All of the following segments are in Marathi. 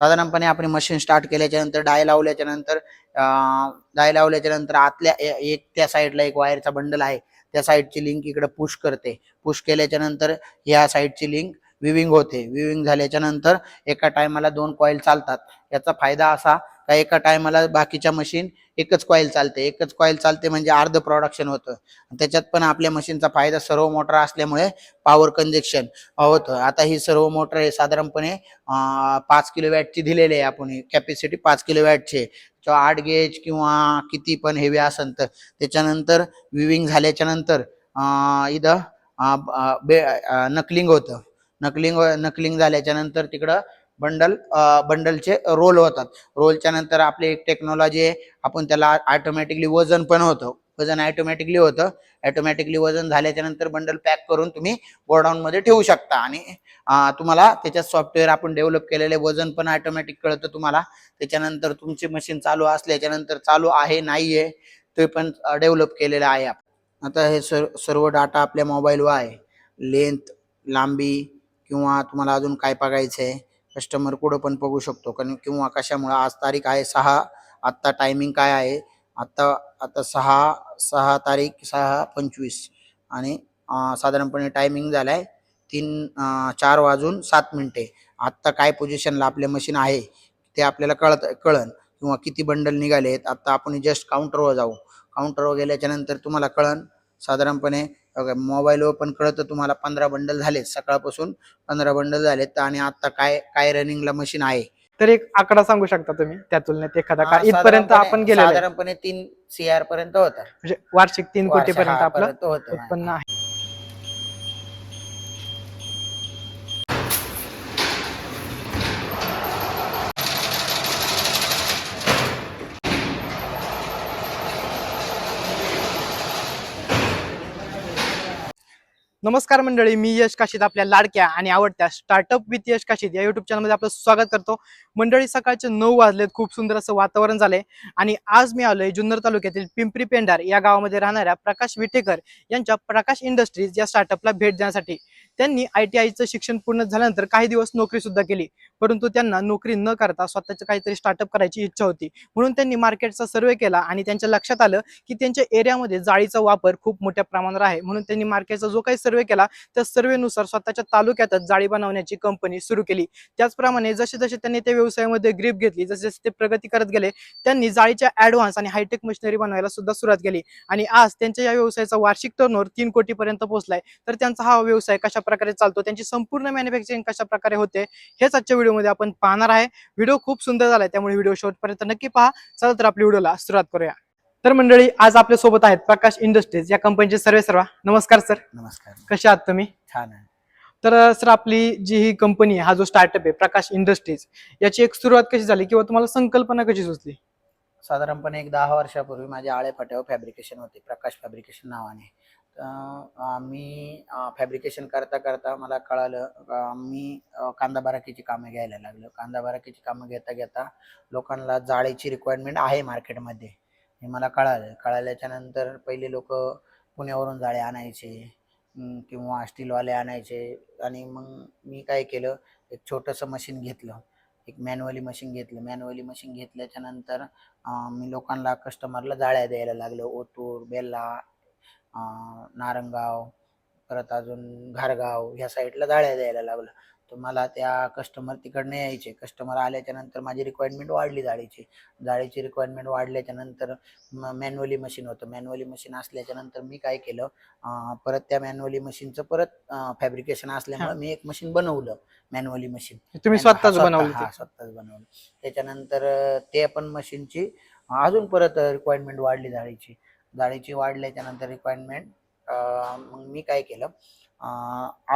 साधारणपणे आपण मशीन स्टार्ट केल्याच्यानंतर डाय लावल्याच्या नंतर डाय लावल्याच्या नंतर आतल्या ए- एक त्या साईडला एक वायरचा बंडल आहे. त्या साईडची लिंक इकडे पुश करते. पुश केल्याच्यानंतर ह्या साईडची लिंक विविंग होते. विविंग झाल्याच्यानंतर एका टायमाला दोन कॉईल चालतात. याचा फायदा असा का एका टायमाला बाकीच्या मशीन एकच कॉईल चालते. एकच कॉईल चालते म्हणजे अर्ध प्रोडक्शन होतं. त्याच्यात पण आपल्या मशीनचा फायदा सर्व मोटर असल्यामुळे पॉवर कंजेक्शन होतं. आता ही सर्व मोटर हे साधारणपणे पाच किलो वॅटची दिलेली आहे आपण. कॅपॅसिटी पाच किलो वॅटची किंवा आठ गेज किंवा किती पण हेवी असेल तर. त्याच्यानंतर विविंग झाल्याच्यानंतर इथं बे नकलिंग होतं. नकलिंग नकलिंग झाल्याच्यानंतर तिकडं बंडल बंडलचे रोल होतात. रोलच्या नंतर आपली एक टेक्नॉलॉजी आहे. आपण त्याला ऑटोमॅटिकली वजन पण होतं. वजन ऑटोमॅटिकली होतं. ऑटोमॅटिकली वजन झाल्याच्यानंतर बंडल पॅक करून तुम्ही गोडाऊनमध्ये ठेवू शकता. आणि तुम्हाला त्याच्यात सॉफ्टवेअर आपण डेव्हलप केलेले वजन पण ऑटोमॅटिक कळतं तुम्हाला. त्याच्यानंतर तुमची मशीन चालू असल्याच्या नंतर चालू आहे नाही आहे ते पण डेव्हलप केलेलं आहे आपण. आता हे सर सर्व डाटा आपल्या मोबाईलवर आहे. लेंथ लांबी किंवा तुम्हाला अजून काय बघायचं आहे कस्टमर कुठं पण बघू शकतो. कारण किंवा कशामुळं आज तारीख आहे सहा आत्ता टायमिंग काय आहे? आत्ता आता सहा सहा तारीख सहा पंचवीस. आणि साधारणपणे टायमिंग झाला आहे तीन चार वाजून सात मिनटे. आत्ता काय पोझिशनला आपले मशीन आहे ते आपल्याला कळत कळन. किंवा किती बंडल निघाले आहेत आत्ता आपण जस्ट काउंटरवर जाऊ. काउंटरवर गेल्याच्यानंतर तुम्हाला कळन. साधारणपणे मोबाईलवर पण कळतं तुम्हाला पंधरा बंडल झालेत सकाळपासून पंधरा बंडल झालेत आणि आता काय काय रनिंगला मशीन आहे तर एक आकडा सांगू शकता तुम्ही त्या तुलनेत एखादा का इथपर्यंत साधारणपणे- आपण गेलेलो आहे. साधारणपणे तीन सीआर पर्यंत होता म्हणजे वार्षिक तीन कोटी पर्यंत आपलं होतं. उत्पन्न आहे नमस्कार मंडळी मी यश काशीत आपल्या लाडक्या आणि आवडत्या स्टार्टअप विथ यश काशीत या युट्यूब चॅनलमध्ये आपलं स्वागत करतो. मंडळी सकाळचे नऊ वाजलेत खूप सुंदर असं वातावरण झालंय. आणि आज मी आलोय जुन्नर तालुक्यातील पिंपरी पेंढार या गावामध्ये राहणाऱ्या प्रकाश विटेकर यांच्या प्रकाश इंडस्ट्रीज या स्टार्टअपला भेट देण्यासाठी. त्यांनी आय टी आयचं शिक्षण पूर्ण झाल्यानंतर काही दिवस नोकरी सुद्धा केली. परंतु त्यांना नोकरी न करता स्वतःचं काहीतरी स्टार्टअप करायची इच्छा होती. म्हणून त्यांनी मार्केटचा सर्वे केला आणि त्यांच्या लक्षात आलं की त्यांच्या एरियामध्ये जाळीचा वापर खूप मोठ्या प्रमाणावर आहे. म्हणून त्यांनी मार्केटचा जो काही सर्वे केला त्या सर्वेनुसार स्वतःच्या तालुक्यातच जाळी बनवण्याची कंपनी सुरू केली. त्याचप्रमाणे जसे जसे त्यांनी त्या व्यवसायामध्ये ग्रीप घेतली जसे जसे ते प्रगती करत गेले त्यांनी जाळीच्या ऍडव्हान्स आणि हायटेक मशिनरी बनवायला सुद्धा सुरुवात केली. आणि आज त्यांच्या या व्यवसायाचा वार्षिक टर्नओव्हर तीन कोटीपर्यंत पोहोचलाय. तर त्यांचा हा व्यवसाय कशा प्रकारे चालतो त्यांची संपूर्ण मॅन्युफॅक्चरिंग कशा प्रकारे होते हेच आजच्या व्हिडिओमध्ये आपण पाहणार आहे. व्हिडिओ खूप सुंदर झालाय त्यामुळे व्हिडिओ शेवटपर्यंत नक्की पहा. चला तर आपल्या व्हिडिओला सुरुवात करूया. तर मंडळी आज आपल्यासोबत आहेत प्रकाश इंडस्ट्रीज या कंपनीचे सर्वे सर्वा. नमस्कार सर. नमस्कार. कसे आहात तुम्ही? छान आहे. तर सर आपली जी ही कंपनी आहे हा जो स्टार्टअप आहे प्रकाश इंडस्ट्रीज याची एक सुरुवात कशी झाली किंवा तुम्हाला संकल्पना कशी सुचली? साधारणपणे एक दहा वर्षापूर्वी माझ्या आळे फाट्यावर फॅब्रिकेशन होते प्रकाश फॅब्रिकेशन नावाने. मी फॅब्रिकेशन करता करता मला कळालं मी कांदा बाराकीची कामं घ्यायला लागलो. कांदा बाराकीची कामं घेता घेता लोकांना जाळीची रिक्वायरमेंट आहे मार्केटमध्ये हे मला कळालं. कळाल्याच्या नंतर पहिले लोक पुण्यावरून जाळे आणायचे किंवा स्टीलवाले आणायचे. आणि मग मी काय केलं एक छोटंसं मशीन घेतलं. एक मॅन्युअली मशीन घेतलं. मॅन्युअली मशीन घेतल्याच्या नंतर मी लोकांना कस्टमरला जाळ्या द्यायला लागलो. ओतूर बेल्ला नारंगाव परत अजून घारगाव ह्या साईडला जाळ्या द्यायला लागलो. तर मला त्या कस्टमर तिकडनं यायचे. कस्टमर आल्याच्यानंतर माझी रिक्वायरमेंट वाढली जाळीची. जाळीची रिक्वायरमेंट वाढल्याच्या नंतर मॅन्युअली मशीन होतं. मॅन्युअली मशीन असल्याच्या नंतर मी काय केलं परत त्या मॅन्युअली मशीनचं परत फॅब्रिकेशन असल्यामुळे. मी एक मशीन बनवलं मॅन्युअली मशीन तुम्ही हा, स्वतःच स्वतः- बनवली हा स्वतःच बनवलं. त्याच्यानंतर ते पण मशीनची अजून परत रिक्वायरमेंट वाढली जाळीची. जाळीची वाढल्याच्या त्यानंतर रिक्वायरमेंट मग मी काय केलं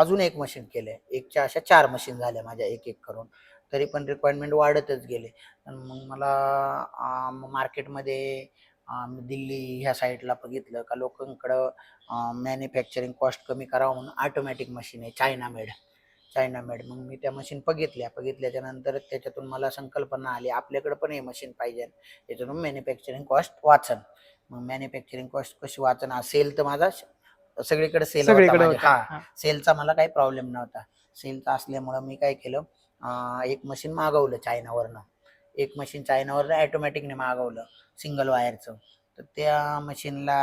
अजून एक मशीन केलं एकच्या अशा चार मशीन झाल्या माझ्या एक एक करून. तरी पण रिक्वायरमेंट वाढतच गेले. मग मला मार्केटमध्ये दिल्ली ह्या साईडला बघितलं का लोकांकडं मॅन्युफॅक्चरिंग कॉस्ट कमी करावं म्हणून ऑटोमॅटिक मशीन आहे चायना मेड चायना मेड मग मी त्या मशीन बघितल्या. बघितल्याच्या नंतर त्याच्यातून मला संकल्पना आली आपल्याकडे पण हे मशीन पाहिजे. त्याच्यातून मॅन्युफॅक्चरिंग कॉस्ट वाचन. मग मॅन्युफॅक्चरिंग कॉस्ट कशी वाचन सेल तर माझा सगळीकडे सेल सगळीकडे हा होता. हा. सेलचा मला काही प्रॉब्लेम नव्हता. सेलचा असल्यामुळं मी काय केलं अं, एक मशीन मागवलं चायनावरनं एक मशीन चायनावरनं ॲटोमॅटिकने मागवलं सिंगल वायरचं तर त्या मशीनला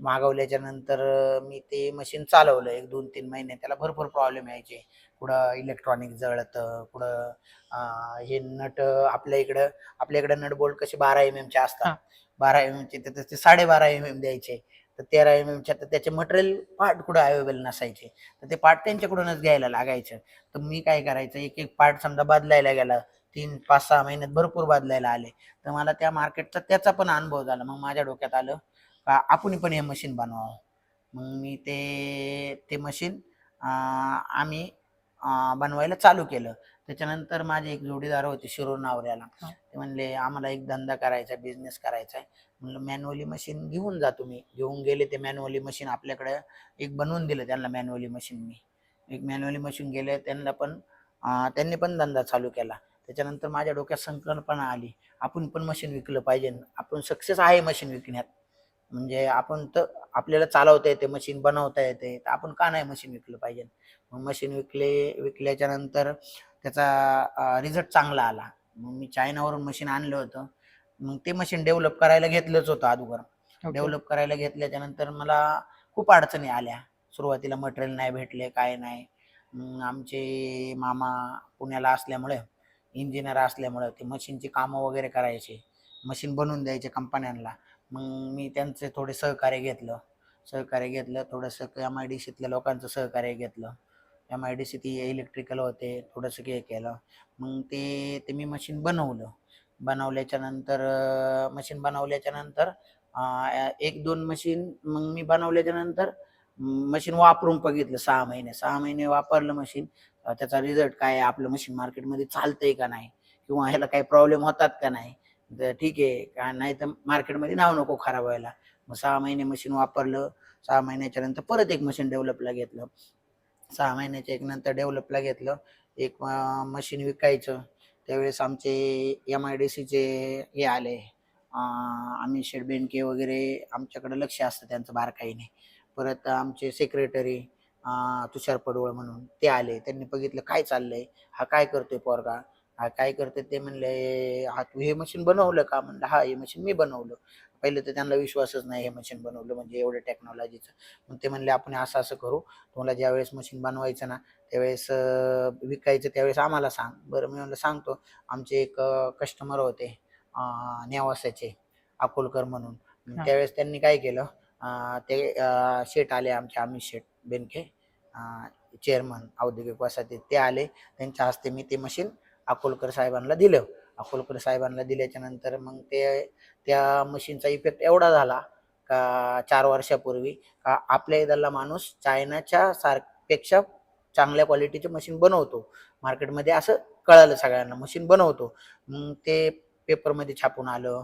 मागवल्याच्या नंतर मी ते मशीन चालवलं. एक दोन तीन महिने त्याला भरपूर प्रॉब्लेम यायचे. कुठं इलेक्ट्रॉनिक जळतं कुठं अं, हे नट आपल्या इकडं आपल्या इकडं नट बोल्ट कसे बारा एम एमचे. असतात. बारा एम एमचे तर ते साडेबारा एम एम द्यायचे. तर तेरा एम एमच्या तर त्याचे मटेरियल पार्ट कुठं अवेलेबल नसायचे. तर ते पार्ट त्यांच्याकडूनच घ्यायला लागायचं. तर मी काय करायचं एक एक पार्ट समजा बदलायला गेला तीन पाच सहा महिन्यात भरपूर बदलायला आले. तर मला त्या मार्केटचा त्याचा पण अनुभव झाला. मग माझ्या डोक्यात आलं का आपण पण हे मशीन बनवावं. मग मी ते ते मशीन आम्ही बनवायला चालू केलं. त्याच्यानंतर माझे एक जोडीदार होते शिरूर नावऱ्याला. ते म्हणले आम्हाला एक धंदा करायचा बिझनेस करायचा आहे. म्हणलं मॅन्युअली मशीन घेऊन जा तुम्ही. घेऊन गेले ते मॅन्युअली मशीन आपल्याकडे एक बनवून दिलं त्यांना मॅन्युअली मशीन मी. एक मॅन्युअली मशीन गेले त्यांना पण त्यांनी पण धंदा चालू केला. त्याच्यानंतर माझ्या डोक्यात संकल्पना आली आपण पण मशीन विकलं पाहिजे. आपण सक्सेस आहे मशीन विकण्यात. म्हणजे आपण तर आपल्याला चालवता येते मशीन बनवता येते. तर आपण का नाही मशीन विकलं पाहिजे? मग मशीन विकले विकल्याच्या नंतर त्याचा रिझल्ट चांगला आला. मग मी चायनावरून मशीन आणलं होतं. मग ते मशीन डेव्हलप करायला घेतलंच होतं अगोदर. डेव्हलप करायला घेतल्याच्या नंतर मला खूप अडचणी आल्या. सुरुवातीला मटेरियल नाही भेटले काय नाही. मग आमचे मामा पुण्याला असल्यामुळे इंजिनियर असल्यामुळे ते मशीनची कामं वगैरे करायचे. मशीन बनवून द्यायचे कंपन्यांना मग मी त्यांचे थोडे सहकार्य घेतलं. सहकार्य घेतलं थोडंसं एम आय डी सीतल्या लोकांचं सहकार्य घेतलं. एम आय डी सी ती इलेक्ट्रिकल होते थोडंसं हे केलं. मग ते ते मी मशीन बनवलं. बनवल्याच्या नंतर मशीन बनवल्याच्या नंतर एक दोन मशीन मग मी बनवल्याच्या नंतर मशीन वापरून बघितलं सहा महिने. सहा महिने वापरलं मशीन त्याचा रिझल्ट काय आपलं मशीन मार्केटमध्ये चालतंय का नाही? किंवा ह्याला काही प्रॉब्लेम होतात का नाही? तर ठीक आहे. का नाही तर मार्केटमध्ये नाव नको खराब व्हायला. मग सहा महिने मशीन वापरलं. सहा महिन्याच्या नंतर परत एक मशीन डेव्हलपला घेतलं. सहा महिन्याच्या एक नंतर डेव्हलपला घेतलं. एक मशीन विकायचं. त्यावेळेस आमचे एम आय डी सीचे हे आले. आम्ही शेड बेनके वगैरे आमच्याकडे लक्ष असतं त्यांचं बारकाईने. परत आमचे सेक्रेटरी तुषार पडवळ म्हणून ते आले. त्यांनी बघितलं काय चाललंय हा काय करतोय पोरगा? हा काय करते ते म्हणले हा तू हे मशीन बनवलं का? म्हणलं हा हे मशीन मी बनवलं. पहिले तर त्यांना विश्वासच नाही हे मशीन बनवलं म्हणजे एवढं टेक्नॉलॉजीचं मग ते म्हणले आपण असं असं करू. तुम्हाला ज्यावेळेस मशीन बनवायचं ना त्यावेळेस विकायचं त्यावेळेस आम्हाला सांग. बरं मी म्हणलं सांगतो. आमचे एक कस्टमर होते नेवासाचे अकोलकर म्हणून. त्यावेळेस त्यांनी काय केलं ते शेठ आले आमचे अमित शेठ बेनके चेअरमन औद्योगिक वसाहतीत ते आले. त्यांच्या हस्ते मी ते मशीन अकोलकर साहेबांना दिलं. अकोलकर साहेबांना दिल्याच्या नंतर मग ते त्या मशीनचा इफेक्ट एवढा झाला का चार वर्षापूर्वी का आपल्या इथला माणूस चायनाच्या सारपेक्षा चांगल्या क्वालिटीचे मशीन बनवतो. मार्केटमध्ये असं कळालं सगळ्यांना मशीन बनवतो. मग ते पेपरमध्ये छापून आलं.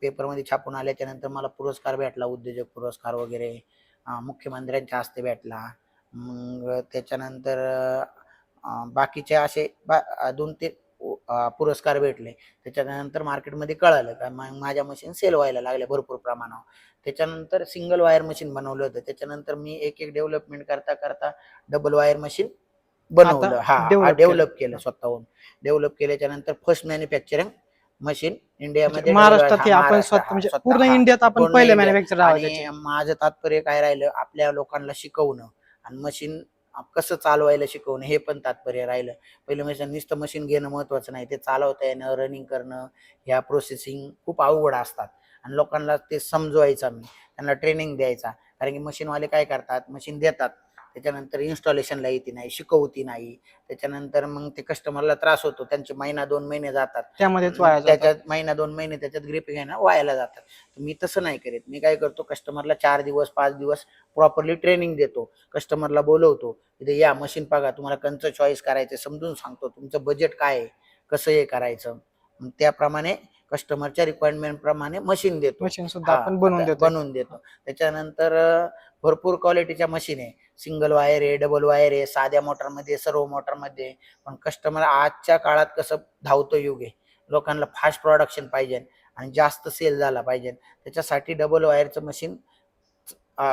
पेपरमध्ये छापून आल्याच्यानंतर मला पुरस्कार भेटला उद्योजक पुरस्कार वगैरे. मुख्यमंत्र्यांच्या हस्ते भेटला. मग त्याच्यानंतर बाकीचे असे बा दोन तीन पुरस्कार भेटले. त्याच्यानंतर मार्केटमध्ये कळालं का माझ्या मशीन सेल व्हायला लागल्या भरपूर प्रमाणावर. त्याच्यानंतर सिंगल वायर मशीन बनवलं होतं. त्याच्यानंतर मी एक एक डेव्हलपमेंट करता करता डबल वायर मशीन बनवलं. हा. डेव्हलप केलं. स्वतःहून. डेव्हलप केल्याच्यानंतर फर्स्ट मॅन्युफॅक्चरिंग मशीन इंडियामध्ये महाराष्ट्रात आपण म्हणजे स्वतः, पूर्ण. इंडियात आपण पहिले. मॅन्युफॅक्चर माझं तात्पर्य काय राहिलं? आपल्या लोकांना शिकवणं आणि मशीन कसं चालवायला शिकवणं हे पण तात्पर्य राहिलं. पहिलं म्हणजे नुसतं मशीन घेणं महत्वाचं नाही ते चालवता येणं रनिंग करणं ह्या प्रोसेसिंग खूप अवघड असतात. आणि लोकांना ते समजवायचं मी त्यांना ट्रेनिंग द्यायचा. कारण की मशीनवाले काय करतात मशीन देतात. त्याच्यानंतर इन्स्टॉलेशनला येते नाही शिकवती नाही. त्याच्यानंतर मग ते कस्टमरला त्रास होतो. त्यांचे महिना दोन महिने जातात. त्यामध्येच वाया. त्याच्यात महिना दोन महिने त्याच्यात ग्रीप घेणं वायाला जातात तर मी तसं नाही करीत. मी काय करतो कस्टमरला चार दिवस पाच दिवस प्रॉपरली ट्रेनिंग देतो. कस्टमरला बोलवतो इथे या मशीन बघा तुम्हाला कंचं चॉईस करायचं समजून सांगतो. तुमचं बजेट काय आहे? कसं हे करायचं? मग त्याप्रमाणे कस्टमरच्या रिक्वायरमेंट प्रमाणे मशीन देतो. मशीन सुद्धा आपण बनवून देतो बनवून देतो. त्याच्यानंतर भरपूर क्वालिटीच्या मशीन आहे. सिंगल वायर आहे डबल वायर आहे साध्या मोटरमध्ये सर्व मोटरमध्ये. पण कस्टमर आजच्या काळात कसं धावतो युग आहे. लोकांना फास्ट प्रोडक्शन पाहिजे आणि जास्त सेल झाला पाहिजे. त्याच्यासाठी डबल वायरचं मशीन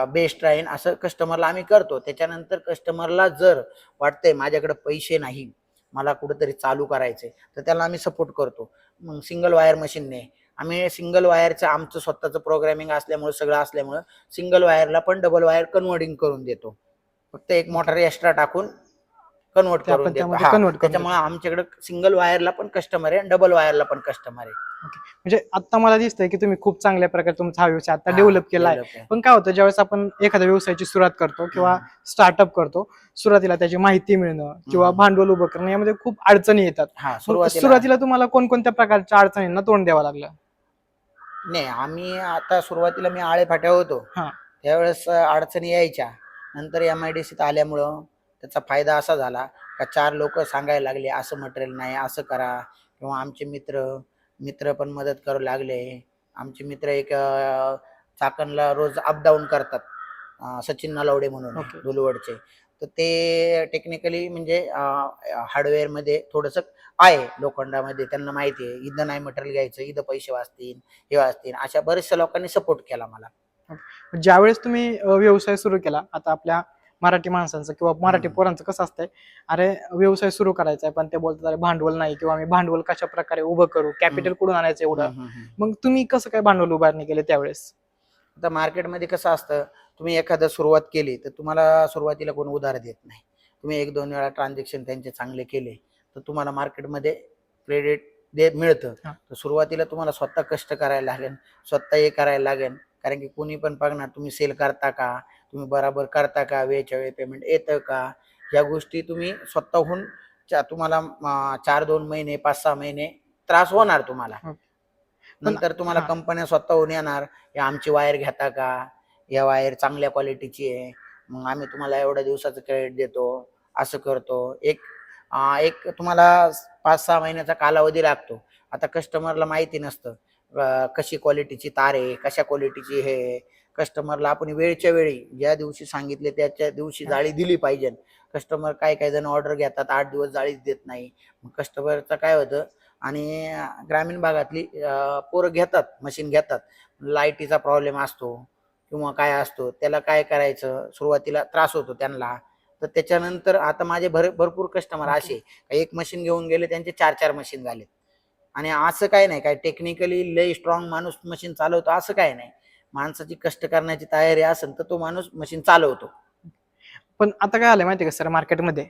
बेस्ट राहील असं कस्टमरला आम्ही करतो. त्याच्यानंतर कस्टमरला जर वाटतंय माझ्याकडे पैसे नाही मला कुठेतरी चालू करायचंय तर त्याला आम्ही सपोर्ट करतो. मग सिंगल वायर मशीनने आम्ही सिंगल वायरचं आमचं स्वतःचं प्रोग्रॅमिंग असल्यामुळे सगळं असल्यामुळं सिंगल वायरला पण डबल वायर कन्वर्टिंग करून देतो. फक्त एक मोटर एक्स्ट्रा टाकून कन्वर्ट करून देतो. त्यामध्ये हा, convert करून त्याच्यामुळे आमच्याकडे सिंगल वायरला पण कस्टमर आहे डबल वायरला पण कस्टमर आहे. म्हणजे आता मला दिसतंय की तुम्ही खूप चांगल्या प्रकारे तुमचा हा व्यवसाय आता हा, डेव्हलप केला आहे develop आहे. पण काय होतं ज्यावेळेस आपण एखाद्या व्यवसायाची सुरुवात करतो किंवा स्टार्टअप करतो सुरुवातीला त्याची माहिती मिळणं किंवा हम्म. भांडवल उभं करणं यामध्ये खूप अडचणी येतात. हा मग सुरुवातीला सुरुवातीला तुम्हाला कोणकोणत्या प्रकारच्या अडचणींना तोंड द्यावं लागलं? नाही आम्ही आता सुरुवातीला मी आळे फाट्या होतो. हा. त्यावेळेस अडचणी यायच्या. नंतर एम आय डी सीत आल्यामुळं त्याचा फायदा असा झाला का चार लोक सांगायला लागले असं मटेरियल नाही असं करा. किंवा आमचे मित्र मित्र पण मदत करू लागले. आमचे मित्र एक चाकणला रोज अपडाऊन करतात सचिन नलावडे म्हणून. दुलवडचे तर ते टेक्निकली म्हणजे हार्डवेअरमध्ये थोडस आहे लोखंडामध्ये त्यांना माहिती आहे. इथं नाही मटेरियल घ्यायचं इथं पैसे वाचतील हे वाचतील. अशा बऱ्याचशा लोकांनी सपोर्ट केला मला. ज्यावेळेस तुम्ही व्यवसाय सुरू केला आता आपल्या मराठी माणसांचं किंवा मराठी. पोरांचं कसं असतंय अरे व्यवसाय सुरू करायचा आहे पण ते बोलतात अरे भांडवल नाही किंवा आम्ही भांडवल कशा प्रकारे उभं करू कॅपिटल कुठून आणायचं एवढं. मग तुम्ही कसं काय भांडवल उभारणी केले त्यावेळेस आता मार्केटमध्ये कसं असतं तुम्ही एखादं सुरुवात केली तर तुम्हाला सुरुवातीला कोण उधार देत नाही तुम्ही एक दोन वेळा ट्रान्झॅक्शन त्यांचे चांगले केले तर तुम्हाला मार्केटमध्ये क्रेडिट दे मिळतं. तर सुरुवातीला तुम्हाला स्वतः कष्ट करायला लागेल स्वतः हे करायला लागेल कारण की कोणी पण बघणार तुम्ही सेल करता का तुम्ही बराबर करता का? वेळच्या वेळ पेमेंट येतं का? या गोष्टी तुम्ही स्वतःहून चा- तुम्हाला चार दोन महिने पाच सहा महिने त्रास होणार तुम्हाला. हो. नंतर तुम्हाला. कंपन्या स्वतःहून येणार या आमची वायर घेता का? या वायर चांगल्या क्वालिटीची आहे. मग आम्ही तुम्हाला एवढ्या दिवसाचं क्रेडिट देतो असं करतो. एक अं, एक तुम्हाला पाच सहा महिन्याचा कालावधी लागतो. आता कस्टमरला माहिती नसतं कशी क्वालिटीची तार आहे कशा क्वालिटीची हे कस्टमरला आपण वेळच्या वेळी ज्या दिवशी सांगितले त्याच्या दिवशी जाळी दिली पाहिजे. कस्टमर काय काय जण ऑर्डर घेतात आठ दिवस जाळीच देत नाही. मग कस्टमरचं काय होतं? आणि ग्रामीण भागातली पोरं घेतात मशीन घेतात. लाईटीचा प्रॉब्लेम असतो किंवा काय असतो त्याला काय करायचं? सुरुवातीला त्रास होतो त्यांना. तर त्याच्यानंतर आता माझे भर भरपूर कस्टमर असे एक मशीन घेऊन गेले त्यांचे चार चार मशीन झाले आणि असं काय नाही काय टेक्निकली लय स्ट्रॉंग माणूस मशीन चालवतो असं काय नाही. माणसाची कष्ट करण्याची तयारी असेल तर तो माणूस मशीन चालवतो. पण आता काय आलंय माहितीये का सर मार्केटमध्ये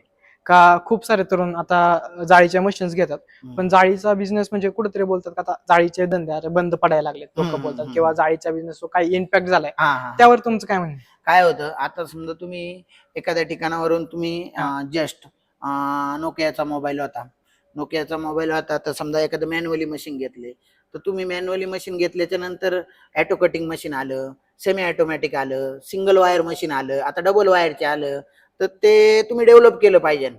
का खूप सारे तरुण आता जाळीच्या मशीन्स घेतात. पण जाळीचा बिझनेस म्हणजे कुठेतरी बोलतात का आता जाळीचे धंदे अरे बंद पडायला लागले लोक बोलतात किंवा. जाळीच्या बिझनेस काही इम्पॅक्ट झालाय त्यावर तुमचं काय म्हणणं काय होतं? आता समजा तुम्ही एखाद्या ठिकाणावरून तुम्ही जस्ट नोकियाचा मोबाईल होता. नोकियाचा मोबाईल होता तर समजा एखादं मॅन्युअली मशीन घेतले. तर तुम्ही मॅन्युअली मशीन घेतल्याच्या नंतर ॲटो कटिंग मशीन आलं सेमी ऑटोमॅटिक आलं सिंगल वायर मशीन आलं आता डबल वायरचे आलं तर ते तुम्ही डेव्हलप केलं पाहिजे.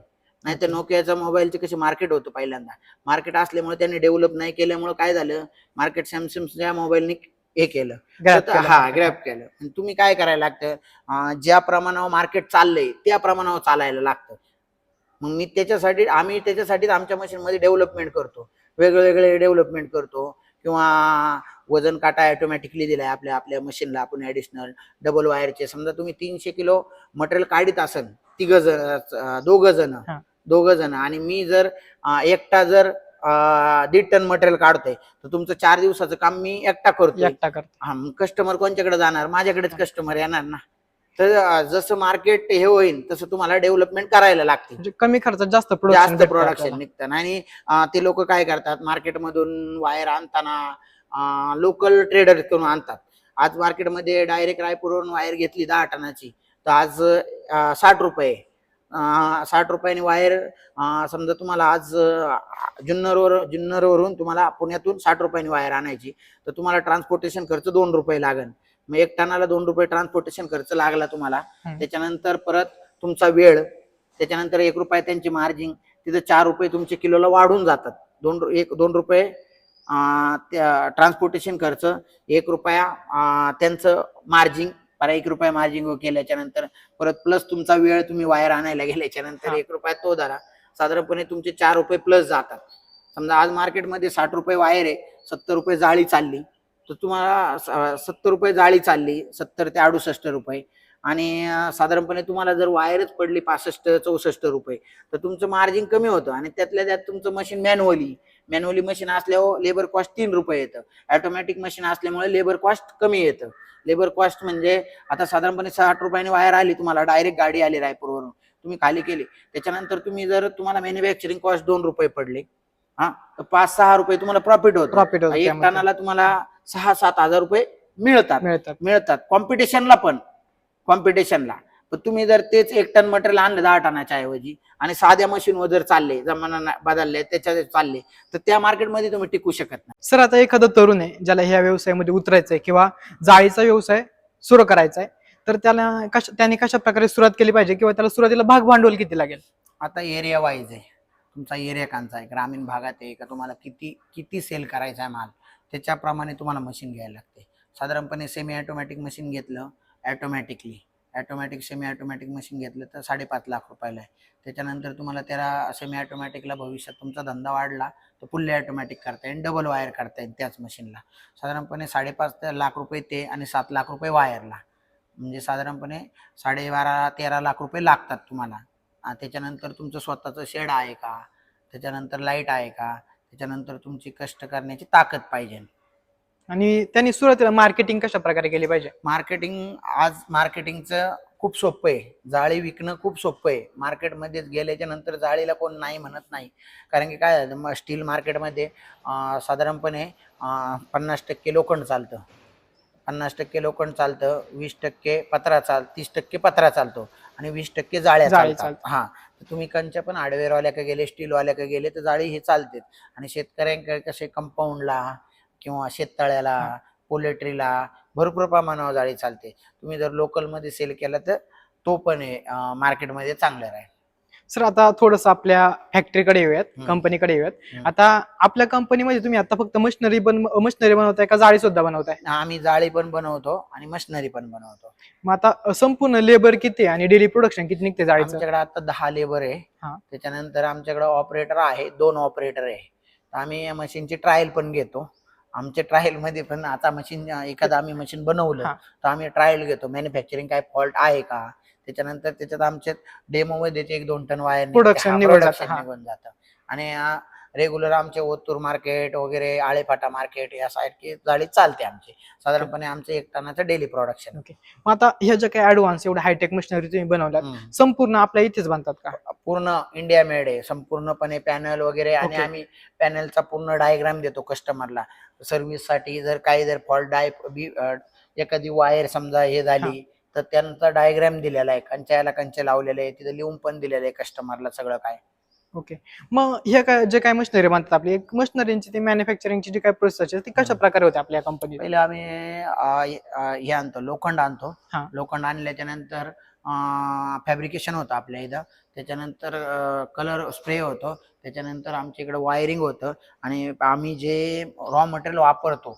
नाही तर नोकियाचा मोबाईलचे कसे मार्केट होतं पहिल्यांदा. मार्केट असल्यामुळे त्यांनी डेव्हलप नाही केल्यामुळे काय झालं? मार्केट सॅमसंगच्या मोबाईलने हे केलं. हा ग्रॅप केलं. आणि तुम्ही काय करायला लागतं? ज्या प्रमाणावर मार्केट चाललंय त्या प्रमाणावर चालायला लागतं. मग मी त्याच्यासाठी आम्ही त्याच्यासाठीच आमच्या मशीन मध्ये डेव्हलपमेंट करतो. वेगवेगळे डेव्हलपमेंट करतो. किंवा वजन काटा ऑटोमॅटिकली दिलाय आपल्या आपल्या मशीनला आपण ऍडिशनल डबल वायरचे समजा तुम्ही तीनशे किलो मटेरियल काढीत असन तिघ जण दोघ जण. दोघ जण आणि मी जर एकटा जर दीड टन मटेरियल काढतोय तर तुमचं चार दिवसाचं काम मी एकटा करतोय. एकटा करतो हा कस्टमर कोणच्याकडे जाणार? माझ्याकडेच कस्टमर येणार ना. तर जसं मार्केट हे होईल तसं तुम्हाला डेव्हलपमेंट करायला लागते म्हणजे कमी खर्चात जास्त प्रोडक्शन जास्त प्रोडक्शन निघतं. आणि अं, ते लोक काय करतात मार्केटमधून वायर आणताना लोकल ट्रेडर करून आणतात. आज मार्केटमध्ये डायरेक्ट रायपूरवरून वायर घेतली दहा टनाची तर आज अं, साठ रुपये. अं, साठ रुपयाने वायर अं, समजा तुम्हाला आज अं, जुन्नरवर जुन्नरवरून तुम्हाला पुण्यातून साठ रुपयाने वायर आणायची तर तुम्हाला ट्रान्सपोर्टेशन खर्च दोन रुपये लागेल मग एक टनाला दोन रुपये ट्रान्सपोर्टेशन खर्च लागला तुम्हाला. त्याच्यानंतर परत तुमचा वेळ त्याच्यानंतर एक रुपये त्यांची मार्जिन तिथं चार रुपये तुमचे किलोला वाढून जातात. दोन एक दोन रुपये ट्रान्सपोर्टेशन खर्च एक रुपया त्यांचं मार्जिन परत एक रुपया मार्जिन केल्याच्यानंतर परत प्लस तुमचा वेळ तुम्ही वायर आणायला गेल्याच्यानंतर. एक रुपया तो धरा. साधारणपणे तुमचे चार रुपये प्लस जातात. समजा आज मार्केटमध्ये साठ रुपये वायर आहे सत्तर रुपये जाळी चालली. तर तुम्हाला सत्तर रुपये जाळी चालली सत्तर ते अडुसष्ट रुपये. आणि साधारणपणे तुम्हाला जर वायरच पडली पासष्ट चौसष्ट रुपये तर तुमचं मार्जिन कमी होतं. आणि त्यातल्या त्यात तुमचं मशीन मॅन्युअली मॅन्युअली मशीन असल्यावर लेबर कॉस्ट तीन रुपये येतं. ऑटोमॅटिक मशीन असल्यामुळे लेबर कॉस्ट कमी येतं. लेबर कॉस्ट म्हणजे आता साधारणपणे साठ रुपयाने वायर आली तुम्हाला डायरेक्ट गाडी आली रायपूरवरून. तुम्ही खाली केली. त्याच्यानंतर तुम्ही जर तुम्हाला मॅन्युफॅक्चरिंग कॉस्ट दोन रुपये पडले. हा? तर पाच सहा रुपये तुम्हाला प्रॉफिट होतं. प्रॉफिट होतं एक. टनाला तुम्हाला सहा सात हजार रुपये मिळतात. मिळतात. मिळतात. कॉम्पिटिशनला पण. कॉम्पिटिशनला पण तुम्ही जर तेच एक टन मटेरियल आणलं दहा टनाच्या ऐवजी आणि साध्या मशीनवर जर चालले जमाना बदलले त्याच्यात चालले तर त्या मार्केटमध्ये तुम्ही टिकू शकत नाही. सर आता एखादा तरुण आहे ज्याला ह्या व्यवसायामध्ये उतरायचंय किंवा जाळीचा व्यवसाय सुरू करायचा आहे तर त्याला कशा त्याने कशा प्रकारे सुरुवात केली पाहिजे किंवा त्याला सुरुवातीला भाग भांडवल किती लागेल? आता एरिया वाईज आहे. तुमचा एरिया कांचा आहे ग्रामीण भागात आहे का तुम्हाला किती किती सेल करायचा आहे माल? त्याच्याप्रमाणे तुम्हाला मशीन घ्यायला लागते. साधारणपणे सेमी ॲटोमॅटिक मशीन घेतलं automatically automatic semi automatic machine घेतलं तर साडेपाच लाख रुपयाला आहे. त्याच्यानंतर तुम्हाला त्याला सेमी ॲटोमॅटिकला भविष्यात तुमचा धंदा वाढला तर फुल्ली ऑटोमॅटिक करता येईल. डबल वायर करता येईल त्याच मशीनला साधारणपणे साडेपाच ते लाख रुपये ते आणि सात लाख रुपये वायरला म्हणजे साधारणपणे साडेबारा तेरा लाख रुपये लागतात तुम्हाला. त्याच्यानंतर तुमचं स्वतःचं शेड आहे का? त्याच्यानंतर लाइट आहे का? त्याच्यानंतर तुमची कष्ट करण्याची ताकद पाहिजे. आणि त्यांनी सुरुवातीला मार्केटिंग कशा प्रकारे केली पाहिजे? मार्केटिंग आज मार्केटिंगचं खूप सोपं आहे. जाळी विकणं खूप सोपं आहे. मार्केटमध्ये गेल्याच्यानंतर जाळीला कोण नाही म्हणत नाही. कारण की काय झालं मग स्टील मार्केटमध्ये साधारणपणे पन्नास टक्के लोखंड चालतं. पन्नास टक्के लोखंड चालतं वीस टक्के पत्रा चाल तीस टक्के पत्रा चालतो. आणि वीस टक्के जाळ्या जाळी चालतात. हा. तर तुम्ही कंच्या पण हार्डवेअरवाल्या का गेले स्टीलवाल्या का गेले तर जाळी हे चालते आणि शेतकऱ्यांकडे कसे कंपाऊंडला किंवा शेततळ्याला पोल्ट्रीला भरपूर प्रमाणावर जाळी चालते. तुम्ही जर लोकलमध्ये सेल केला तर तो पण मार्केटमध्ये चांगला राहील. सर आता थोडस आपल्या फॅक्टरीकडे येऊयात. कंपनीकडे येऊयात. आता आपल्या कंपनीमध्ये तुम्ही आता फक्त मशिनरी बन मशिनरी बनवताय का जाळी सुद्धा बनवताय? आम्ही जाळी पण बनवतो आणि मशिनरी पण बनवतो. मग आता संपूर्ण लेबर किती आहे आणि डेली प्रोडक्शन किती निघते जाळीचं? आमच्याकडे आता दहा लेबर आहे. हा. त्याच्यानंतर आमच्याकडे ऑपरेटर आहे दोन ऑपरेटर आहे. आम्ही या मशीनची ट्रायल पण घेतो. आमच्या ट्रायलमध्ये पण आता मशीन एखादं आम्ही मशीन बनवलं. तर आम्ही ट्रायल घेतो. मॅन्युफॅक्चरिंग काय फॉल्ट आहे का? त्याच्यानंतर त्याच्यात आमच्या डेमो मध्ये एक दोन टन वायर Production निघून जातं, हा. निघून जातं. आणि रेग्युलर आमचे ओतूर मार्केट वगैरे आळेफाटा मार्केट या साईडची जाळी चालते आमची. साधारणपणे आमचं एक टनाचं डेली प्रोडक्शन मग आता ह्या ज्या काही ऍडव्हान्स एवढ्या हायटेक मशिनरी तुम्ही बनवल्यात संपूर्ण आपल्या इथेच बनतात का? पूर्ण इंडिया मेड आहे. संपूर्णपणे पॅनल वगैरे आणि Okay. आम्ही पॅनलचा पूर्ण डायग्राम देतो कस्टमरला सर्व्हिससाठी जर काही जर फॉल्ट डाय एखादी वायर समजा हे झाली तर त्यांचा डायग्राम दिलेला आहे. कंच्याला कंचे लावलेले आहे. तिथे लिहून पण दिलेलं आहे कस्टमरला सगळं काय. ओके मग हे काय जे काय मशिनरी बनतात आपली मशिनरीची ती मॅन्युफॅक्चरिंगची जी काय प्रोसेस आहे ती कशा. प्रकारे होते आपल्या कंपनीत पहिले आम्ही अं, अं, हे आणतो लोखंड आणतो. हा. लोखंड आणल्याच्या नंतर फॅब्रिकेशन होतं आपल्या इथं. त्याच्यानंतर कलर स्प्रे होतो. त्याच्यानंतर आमच्या इकडे वायरिंग होतं. आणि आम्ही जे रॉ मटेरियल वापरतो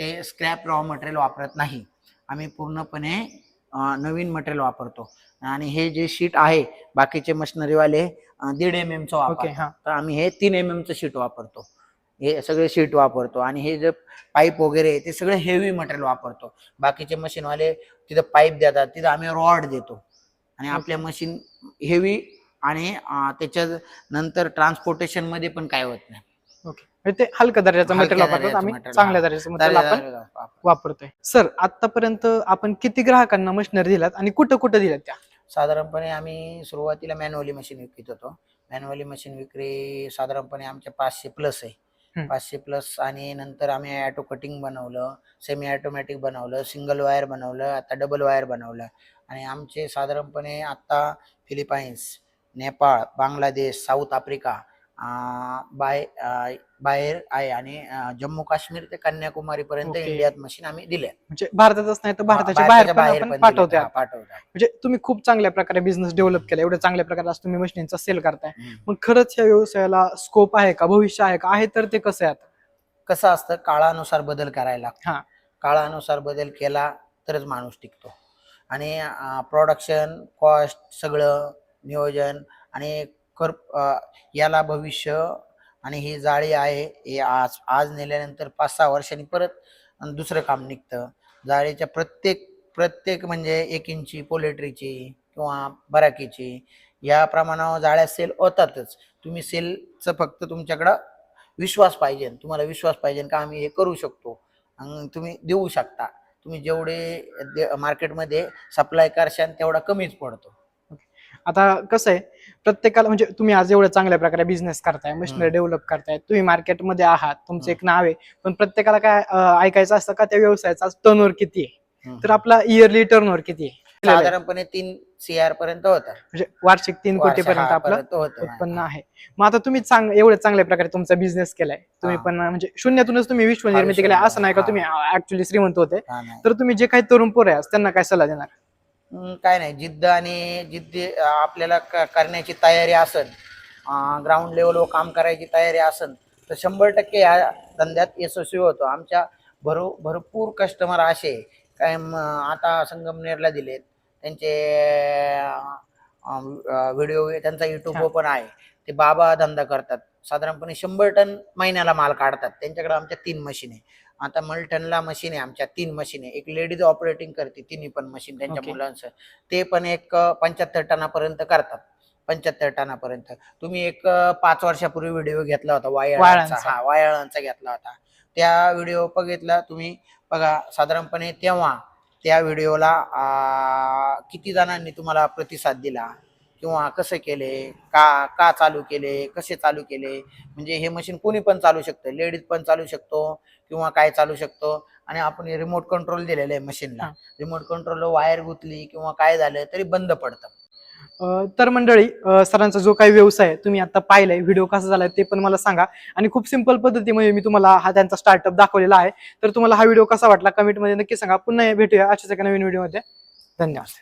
ते स्क्रॅप रॉ मटेरियल वापरत नाही. आम्ही पूर्णपणे नवीन मटेरियल वापरतो. आणि हे जे शीट आहे बाकीचे मशिनरीवाले दीड एम एमचं वापरतो हा. तर आम्ही हे तीन एम एमचं शीट वापरतो. हे सगळे शीट वापरतो. आणि हे जे पाईप वगैरे ते सगळे हेवी मटेरियल वापरतो. बाकीचे मशीनवाले तिथं पाईप देतात. तिथं आम्ही रॉड देतो. आणि आपल्या मशीन हेवी आणि त्याच्या नंतर ट्रान्सपोर्टेशनमध्ये पण काय होत नाही. ओके म्हणजे ते हलक्या दर्जाचं हलक्या मटेरियल वापरतात दर्जाचं आम्ही material, चांगल्या. दर्जाचं मटेरियल आपण वापरतोय. सर आतापर्यंत आपण किती ग्राहकांना मशिनरी दिल्यात आणि कुठं कुठं दिल्यात त्या? साधारणपणे आम्ही सुरुवातीला मॅन्युअली मशीन विकत होतो. मॅन्युअली मशीन विक्री साधारणपणे आमच्या पाचशे प्लस आहे. हम्म. पाचशे प्लस आणि नंतर आम्ही ॲटो कटिंग बनवलं सेमी ऑटोमॅटिक बनवलं सिंगल वायर बनवलं आता डबल वायर बनवलं. आणि आमचे साधारणपणे आता Philippines Nepal Bangladesh South Africa bye बाहेर आहे आणि जम्मू काश्मीर ते कन्याकुमारी पर्यंत Okay. इंडियात मशीन आम्ही दिल्या म्हणजे भारतातच नाही तर भारताच्या बाहेर पण पण आपण पाठवतोय दिल्या. हा, पाठवतो म्हणजे तुम्ही खूप चांगल्या प्रकारे बिझनेस डेव्हलप केला एवढ्या चांगल्या प्रकारे आज तुम्ही मशिनीचा सेल करताय. मग खरंच या व्यवसायाला स्कोप आहे का भविष्य आहे का आहे तर ते कसं आहे आता? कसं असतं काळानुसार बदल करायला हा. काळानुसार बदल केला तरच माणूस टिकतो आणि प्रोडक्शन कॉस्ट सगळं नियोजन आणि कर याला भविष्य आणि ही जाळी आहे हे आज आज नेल्यानंतर पाच सहा वर्षांनी परत दुसरं काम निघतं. जाळीच्या प्रत्येक प्रत्येक म्हणजे एक इंची पोलेट्रीची किंवा बराकीची या प्रमाणावर जाळ्या सेल होतातच. तुम्ही सेलचं फक्त तुमच्याकडं विश्वास पाहिजे तुम्हाला विश्वास पाहिजे का आम्ही हे करू शकतो? तुम्ही देऊ शकता. तुम्ही जेवढे दे मार्केटमध्ये सप्लाय करशान तेवढा कमीच पडतो. आता कसं आहे प्रत्येकाला म्हणजे तुम्ही आज एवढं चांगल्या प्रकारे बिझनेस करताय मशिनरी. डेव्हलप करताय तुम्ही मार्केटमध्ये आहात तुमचं. एक नाव आहे पण प्रत्येकाला काय ऐकायचं असतं का त्या व्यवसायाचा टर्नओव्हर किती आहे तर आपला इयरली टर्नओव्हर किती आहे साधारणपणे तीन सीआर पर्यंत होतं म्हणजे वार्षिक तीन कोटी पर्यंत आपलं. उत्पन्न आहे मग आता तुम्ही चांग एवढ्या चांगल्या प्रकारे तुमचा बिझनेस केलाय तुम्ही. पण म्हणजे शून्यातूनच तुम्ही विश्व निर्मिती केली विश्व असं नाही का. तुम्ही ऍक्च्युली श्रीमंत होते. तर तुम्ही जे काही तरुण पोरं त्यांना काय सल्ला देणार काय नाही जिद्द आणि जिद्दी आपल्याला करण्याची तयारी असेल ग्राउंड लेवलवर काम करायची तयारी असेल तर शंभर टक्के या धंद्यात यशस्वी होतो. आमच्या भरू भरपूर कस्टमर असे काय आता संगमनेरला दिलेत त्यांचे व्हिडिओ त्यांचा युट्यूब. पण आहे. ते बाबा धंदा करतात. साधारणपणे शंभर टन महिन्याला माल काढतात. त्यांच्याकडे आमच्या तीन मशीन आहे. आता मल्टनला मशीन आहे आमच्या तीन मशीन आहे. एक लेडीज ऑपरेटिंग करते तिन्ही पण मशीन त्यांच्या Okay. मुलांचं. ते पण एक पंच्याहत्तर टनापर्यंत करतात. पंच्याहत्तर टनापर्यंत. तुम्ही एक अं, पाच वर्षापूर्वी व्हिडिओ घेतला होता वायाळांचा. वायाळांचा. हा वायाळांचा घेतला होता. त्या व्हिडिओ बघितला तुम्ही. बघा साधारणपणे तेव्हा त्या व्हिडिओला किती जणांनी तुम्हाला प्रतिसाद दिला? किंवा कसं केले का का चालू केले कसे चालू केले? म्हणजे हे मशीन कोणी पण चालू शकतं. लेडीज पण चालू शकतो किंवा काय चालू शकतो. आणि आपण रिमोट कंट्रोल दिलेलं आहे मशीनला. रिमोट कंट्रोल वायर गुतली किंवा काय झालं तरी बंद पडतं. तर मंडळी सरांचा जो काही व्यवसाय आहे तुम्ही आता पाहिलाय व्हिडिओ कसा झालाय ते पण मला सांगा. आणि खूप सिंपल पद्धतीमध्ये मी तुम्हाला हा त्यांचा स्टार्टअप दाखवलेला आहे. तर तुम्हाला हा व्हिडिओ कसा वाटला कमेंटमध्ये नक्की सांगा. पुन्हा भेटूया अशाच एका नवीन व्हिडिओमध्ये धन्यवाद.